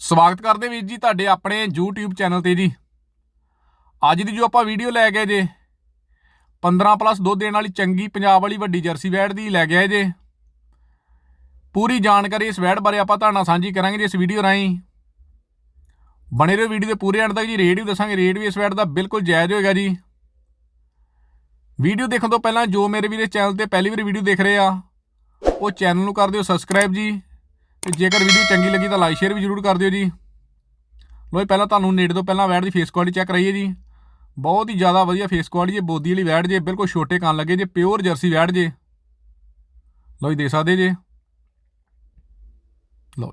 ਸਵਾਗਤ ਕਰਦੇ ਵੀਰ ਜੀ ਤੁਹਾਡੇ ਆਪਣੇ YouTube ਚੈਨਲ ਤੇ ਜੀ। ਅੱਜ ਦੀ ਜੋ ਆਪਾਂ ਵੀਡੀਓ ਲੈ ਗਏ ਜੇ 15 ਪਲੱਸ ਦੁੱਧ ਦੇਣ ਵਾਲੀ ਚੰਗੀ ਪੰਜਾਬ ਵਾਲੀ ਵੱਡੀ ਜਰਸੀ ਵੈੜ ਦੀ ਲੈ ਗਿਆ ਜੇ। ਪੂਰੀ ਜਾਣਕਾਰੀ ਇਸ ਵੈੜ ਬਾਰੇ ਆਪਾਂ ਤੁਹਾਡੇ ਨਾਲ ਸਾਂਝੀ ਕਰਾਂਗੇ ਜੀ ਇਸ ਵੀਡੀਓ ਰਾਹੀਂ। ਬਣੇ ਰਹੋ ਵੀਡੀਓ ਦੇ ਪੂਰੇ ਐਂਡ ਤੱਕ ਜੀ ਰੇਟ ਵੀ ਦੱਸਾਂਗੇ ਰੇਟ ਵੀ ਇਸ ਵੈੜ ਦਾ ਬਿਲਕੁਲ ਜਾਇਜ਼ ਹੋਏਗਾ ਜੀ। ਵੀਡੀਓ ਦੇਖਣ ਤੋਂ ਪਹਿਲਾਂ ਜੋ ਮੇਰੇ ਵੀਰੇ ਚੈਨਲ ਤੇ ਪਹਿਲੀ ਵਾਰੀ ਵੀਡੀਓ ਦੇਖ ਰਹੇ ਆ, ਉਹ ਚੈਨਲ ਨੂੰ ਕਰ ਦਿਓ ਸਬਸਕ੍ਰਾਈਬ ਜੀ। ਤੇ ਜੇਕਰ ਵੀਡੀਓ ਚੰਗੀ ਲੱਗੀ ਤਾਂ ਲਾਈਕ ਸ਼ੇਅਰ ਵੀ ਜ਼ਰੂਰ ਕਰ ਦਿਓ ਜੀ। ਲੋ ਪਹਿਲਾਂ ਤੁਹਾਨੂੰ ਨੇੜੇ ਤੋਂ ਪਹਿਲਾਂ ਵੈੜ ਦੀ ਫੇਸ ਕੁਆਲਿਟੀ ਚੈੱਕ ਕਰਾਈਏ ਜੀ। ਬਹੁਤ ਹੀ ਜ਼ਿਆਦਾ ਵਧੀਆ ਫੇਸ ਕੁਆਲਿਟੀ ਜੇ ਬੋਦੀ ਵਾਲੀ ਵੈੜ ਜੇ, ਬਿਲਕੁਲ ਛੋਟੇ ਕੰਨ ਲੱਗੇ ਜੇ ਪਿਓਰ ਜਰਸੀ ਵੈੜ ਜੇ। ਲੋ ਜੀ, ਦੇ ਸਕਦੇ ਜੇ। ਲੋ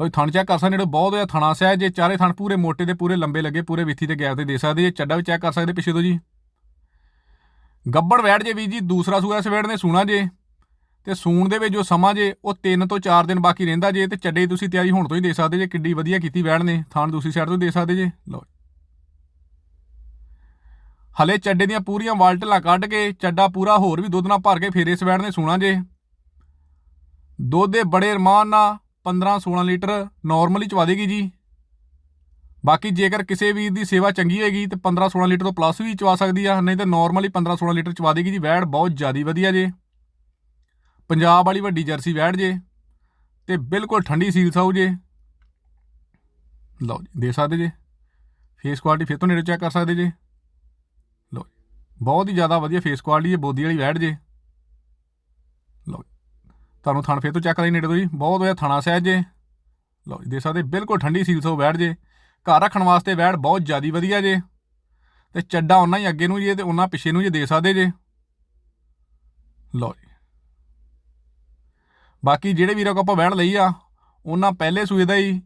ਲੋ ਜੀ, ਥਣ ਚੈੱਕ ਕਰ ਸਕਦੇ ਜਿਹੜੇ ਬਹੁਤ ਵਧੀਆ ਥਣਾ ਸਿਆ ਜੇ, ਚਾਰੇ ਥਣ ਪੂਰੇ ਮੋਟੇ ਤੇ ਪੂਰੇ ਲੰਬੇ ਲੱਗੇ, ਪੂਰੇ ਵਿੱਥੀ ਤੇ ਗੈਪ ਤੇ ਦੇ ਸਕਦੇ ਜੇ। ਚੱਡਾ ਵੀ ਚੈੱਕ ਕਰ ਸਕਦੇ ਪਿੱਛੇ ਤੋਂ ਜੀ। ਗੱਬੜ ਵੈੜ ਜੇ ਵੀ ਜੀ, ਦੂਸਰਾ ਸੂਆ ਇਸ ਵੈੜ ਨੇ ਸੂਣਾ ਜੇ। ਤੇ ਸੂਣ ਦੇ ਵਿੱਚ ਜੋ ਸਮਾਂ ਜੇ, ਉਹ 3 ਤੋਂ 4 ਦਿਨ ਬਾਕੀ ਰਹਿੰਦਾ ਜੇ, ਤੇ ਚੱਡੇ ਤੁਸੀਂ ਤਿਆਰੀ ਹੁਣ ਤੋਂ ਹੀ ਦੇ ਸਕਦੇ ਜੇ, ਕਿੱਡੀ ਵਧੀਆ ਕੀਤੀ ਵੈੜ ਨੇ ਥਾਣ ਦੂਸਰੀ ਸਾਈਡ ਤੋਂ ਦੇ ਸਕਦੇ ਜੇ। ਲਓ ਹਲੇ ਚੱਡੇ ਦੀਆਂ ਪੂਰੀਆਂ ਵਾਲਟਲਾਂ ਕੱਢ ਕੇ, ਚੱਡਾ ਪੂਰਾ ਹੋਰ ਵੀ ਦੁੱਧ ਨਾਲ ਭਰ ਕੇ ਫੇਰੇ ਇਸ ਵੈੜ ਨੇ ਸੂਣਾ ਜੇ। ਦੁੱਧ ਦੇ ਬੜੇ ਰਮਾਨ ਨਾਲ 15 16 ਲੀਟਰ ਨਾਰਮਲੀ ਚਵਾ ਦੇਗੀ ਜੀ। ਬਾਕੀ ਜੇਕਰ ਕਿਸੇ ਵੀਰ ਦੀ ਸੇਵਾ ਚੰਗੀ ਹੋਏਗੀ, ਤੇ 15 16 ਲੀਟਰ ਤੋਂ ਪਲੱਸ ਵੀ ਚਵਾ ਸਕਦੀ ਆ, ਨਹੀਂ ਤਾਂ ਨਾਰਮਲੀ 15 16 ਲੀਟਰ ਚਵਾ ਦੇਗੀ ਜੀ। ਵੈੜ ਬਹੁਤ ਜ਼ਿਆਦੀ ਵਧੀਆ ਜੇ। ਪੰਜਾਬ ਵਾਲੀ ਵੱਡੀ ਜਰਸੀ ਵੈੜ ਜੇ ਤੇ ਬਿਲਕੁਲ ਠੰਡੀ ਸੀਲ ਸਾਊ ਜੇ। ਲਓ ਜੀ, ਦੇ ਸਕਦੇ ਜੇ। ਫੇਸ ਕੁਆਲਿਟੀ ਫਿਰ ਤੋਂ ਨੇੜੇ ਚੈੱਕ ਕਰ ਸਕਦੇ ਜੇ। ਲਓ ਜੀ, ਬਹੁਤ ਹੀ ਜ਼ਿਆਦਾ ਵਧੀਆ ਫੇਸ ਕੁਆਲਿਟੀ ਹੈ, ਬੋਦੀ ਵਾਲੀ ਵੈੜ ਜੇ। ਲਓ ਜੀ, ਤੁਹਾਨੂੰ ਥਣ ਫਿਰ ਤੋਂ ਚੈੱਕ ਕਰਾਈ ਨੇੜੇ ਤੋਂ ਜੀ, ਬਹੁਤ ਵਧੀਆ ਥਣਾ ਸਹਿਜ ਜੇ। ਲਓ ਜੀ, ਦੇ ਸਕਦੇ, ਬਿਲਕੁਲ ਠੰਡੀ ਸੀਲ ਸਾਊ ਵੈੜ ਜੇ। ਘਰ ਰੱਖਣ ਵਾਸਤੇ ਵੈੜ ਬਹੁਤ ਜ਼ਿਆਦੀ ਵਧੀਆ ਜੇ। ਤੇ ਚੱਡਾ ਉਹਨਾਂ ਹੀ ਅੱਗੇ ਨੂੰ ਜੇ ਤੇ ਉਹਨਾਂ ਪਿੱਛੇ ਨੂੰ ਜੇ ਦੇ ਸਕਦੇ ਜੇ। ਲਓ ਜੀ ਬਾਕੀ ਜਿਹੜੇ ਵੀਰਾਂ ਕੋ ਆਪਾਂ ਵੈੜ ਲਈ ਆ, ਉਹਨਾਂ ਪਹਿਲੇ ਸੂਏ ਦਾ ਹੀ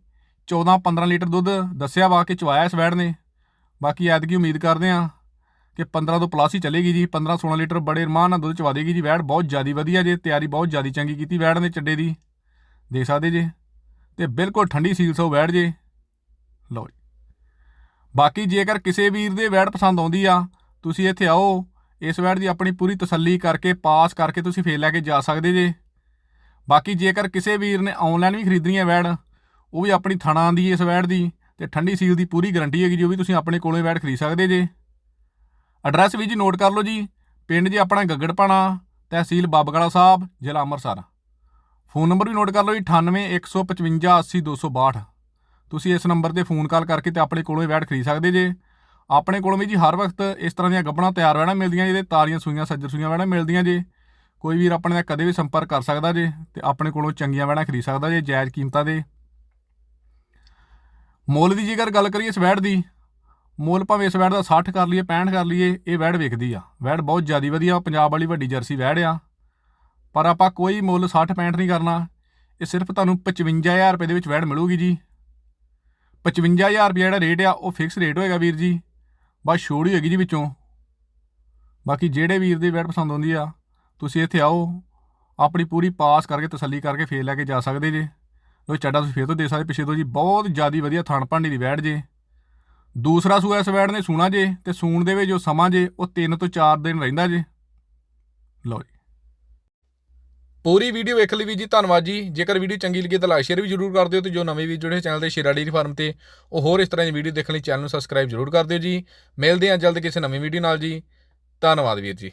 14-15 ਲੀਟਰ ਦੁੱਧ ਦੱਸਿਆ ਵਾ ਕਿ ਚਵਾਇਆ ਇਸ ਵੈੜ ਨੇ। ਬਾਕੀ ਐਤਕੀ ਉਮੀਦ ਕਰਦੇ ਆ ਕਿ 15 ਤੋਂ ਪਲੱਸ ਹੀ ਚੱਲੇਗੀ ਜੀ 15-16 ਲੀਟਰ ਬੜੇ ਰਮਾਨ ਨਾਲ ਦੁੱਧ ਚਵਾ ਦੇਗੀ ਜੀ ਵੈੜ ਬਹੁਤ ਜ਼ਿਆਦੀ ਵਧੀਆ ਜੇ, ਤਿਆਰੀ ਬਹੁਤ ਜ਼ਿਆਦੀ ਚੰਗੀ ਕੀਤੀ ਵੈੜ ਨੇ ਚੱਡੇ ਦੀ। ਦੇ ਸਕਦੇ ਜੇ। ਤੇ ਬਿਲਕੁਲ ਠੰਡੀ ਸੀਲ ਸੋ ਵੈੜ ਜੇ। ਲਓ ਜੀ। ਬਾਕੀ ਜੇਕਰ ਕਿਸੇ ਵੀਰ ਦੇ ਵੈੜ ਪਸੰਦ ਆਉਂਦੀ ਆ, ਤੁਸੀਂ ਇੱਥੇ ਆਓ, ਇਸ ਵੈੜ ਦੀ ਆਪਣੀ ਪੂਰੀ ਤਸੱਲੀ ਕਰਕੇ, ਪਾਸ ਕਰਕੇ ਤੁਸੀਂ ਫੇਰ ਲੈ ਕੇ ਜਾ ਸਕਦੇ ਜੇ। ਬਾਕੀ ਜੇਕਰ ਕਿਸੇ ਵੀਰ ਨੇ ਆਨਲਾਈਨ ਵੀ ਖਰੀਦਣੀ ਹੈ ਵੈੜ, ਉਹ ਵੀ ਆਪਣੀ ਥਣਾ ਦੀ ਇਸ ਵੈੜ ਦੀ ਤੇ ਠੰਡੀ ਸੀਲ ਦੀ ਪੂਰੀ ਗਾਰੰਟੀ ਹੈਗੀ ਜੀ, ਉਹ ਵੀ ਤੁਸੀਂ ਆਪਣੇ ਕੋਲੋਂ ਹੀ ਵੈੜ ਖਰੀਦ ਸਕਦੇ ਜੇ। ਐਡਰੈਸ ਵੀ ਜੀ ਨੋਟ ਕਰ ਲਓ ਜੀ, ਪਿੰਡ ਜੀ ਆਪਣਾ ਗੱਗੜਪਾਣਾ, ਤਹਿਸੀਲ ਬਾਬਗੜਾ ਸਾਹਿਬ, ਜ਼ਿਲ੍ਹਾ ਅੰਮ੍ਰਿਤਸਰ। ਫੋਨ ਨੰਬਰ ਵੀ ਨੋਟ ਕਰ ਲਓ ਜੀ 9815580262 ਤੁਸੀਂ ਇਸ ਨੰਬਰ ਤੇ ਫੋਨ ਕਾਲ ਕਰਕੇ ਤੇ ਆਪਣੇ ਕੋਲੋਂ ਹੀ ਵੈੜ ਖਰੀਦ ਸਕਦੇ ਜੇ। ਆਪਣੇ ਕੋਲੋਂ ਵੀ ਜੀ ਹਰ ਵਕਤ ਇਸ ਤਰ੍ਹਾਂ ਦੀਆਂ ਗੱਬਣਾ ਤਿਆਰ ਵੈੜਾਂ ਮਿਲਦੀਆਂ, ਜਿਹਦੇ ਤਾਰੀਆਂ ਸੂਈਆਂ, ਸੱਜਰ ਸੂਈਆਂ ਵੈੜਾਂ ਮਿਲਦੀਆਂ ਜੇ। ਕੋਈ ਵੀਰ ਆਪਣੇ ਨਾਲ ਕਦੇ ਵੀ ਸੰਪਰਕ ਕਰ ਸਕਦਾ ਜੇ ਤੇ ਆਪਣੇ ਕੋਲੋਂ ਚੰਗੀਆਂ ਵੈੜਾਂ ਖਰੀਦ ਸਕਦਾ ਜੇ ਜਾਇਜ਼ ਕੀਮਤਾਂ ਦੇ। ਮੁੱਲ ਦੀ ਜੇਕਰ ਗੱਲ ਕਰੀਏ ਇਸ ਵੈੜ ਦੀ, ਮੁੱਲ ਭਾਵੇਂ ਇਸ ਵੈੜ ਦਾ 60 ਕਰ ਲਈਏ 65 ਕਰ ਲਈਏ, ਇਹ ਵੈੜ ਵੇਖਦੀ ਆ। ਵੈੜ ਬਹੁਤ ਜ਼ਿਆਦੀ ਵਧੀਆ, ਪੰਜਾਬ ਵਾਲੀ ਵੱਡੀ ਜਰਸੀ ਵੈੜ ਆ। ਪਰ ਆਪਾਂ ਕੋਈ ਮੁੱਲ 60 65 ਨਹੀਂ ਕਰਨਾ। ਇਹ ਸਿਰਫ ਤੁਹਾਨੂੰ 55000 ਰੁਪਏ ਦੇ ਵਿੱਚ ਵੈੜ ਮਿਲੂਗੀ ਜੀ। 55000 ਰੁਪਏ ਜਿਹੜਾ ਰੇਟ ਆ, ਉਹ ਫਿਕਸ ਰੇਟ ਹੋਏਗਾ ਵੀਰ ਜੀ। ਬਸ ਛੋੜ ਹੀ ਹੋਏਗੀ ਜੀ ਵਿੱਚੋਂ। ਬਾਕੀ ਜਿਹੜੇ ਵੀਰ ਦੀ ਵੈੜ ਪਸੰਦ ਆਉਂਦੀ ਆ ਤੁਸੀਂ ਇੱਥੇ ਆਓ, ਆਪਣੀ ਪੂਰੀ ਪਾਸ ਕਰਕੇ ਤਸੱਲੀ ਕਰਕੇ ਫੇਰ ਲੈ ਕੇ ਜਾ ਸਕਦੇ ਜੇ। ਲੋ ਚੱਡਾ ਤੁਸੀਂ ਫੇਰ ਤੋਂ ਦੇ ਸਕਦੇ, ਪਿੱਛੇ ਤੋਂ ਜੀ ਬਹੁਤ ਜ਼ਿਆਦੀ ਵਧੀਆ ਥਣ ਭਾਂਡੀ ਦੀ ਵੈੜ ਜੇ। ਦੂਸਰਾ ਸੂਆ ਇਸ ਵੈੜ ਨੇ ਸੂਣਾ ਜੇ ਤੇ ਸੂਣ ਦੇ ਵਿੱਚ ਜੋ ਸਮਾਂ ਜੇ, ਉਹ 3 ਤੋਂ 4 ਦਿਨ ਰਹਿੰਦਾ ਜੇ। ਲਓ ਜੀ। ਪੂਰੀ ਵੀਡੀਓ ਵੇਖ ਲਈ ਵੀ ਜੀ ਧੰਨਵਾਦ ਜੀ। ਜੇਕਰ ਵੀਡੀਓ ਚੰਗੀ ਲੱਗੀ ਤਾਂ ਲਾਈਕ, ਸ਼ੇਅਰ ਵੀ ਜਰੂਰ ਕਰ ਦਿਓ ਤੇ ਜੋ ਨਵੇਂ ਵੀ ਜੁੜੇ ਚੈਨਲ ਤੇ ਸ਼ੇਰਾ ਡੇਰੀ ਫਾਰਮ ਤੇ, ਉਹ ਹੋਰ ਇਸ ਤਰ੍ਹਾਂ ਦੀ ਵੀਡੀਓ ਦੇਖਣ ਲਈ ਚੈਨਲ ਨੂੰ ਸਬਸਕ੍ਰਾਈਬ ਜਰੂਰ ਕਰ ਦਿਓ ਜੀ। ਮਿਲਦੇ ਹਾਂ ਜਲਦ ਕਿਸੇ ਨਵੀਂ ਵੀਡੀਓ ਨਾਲ ਜੀ। ਧੰਨਵਾਦ ਵੀਰ ਜੀ।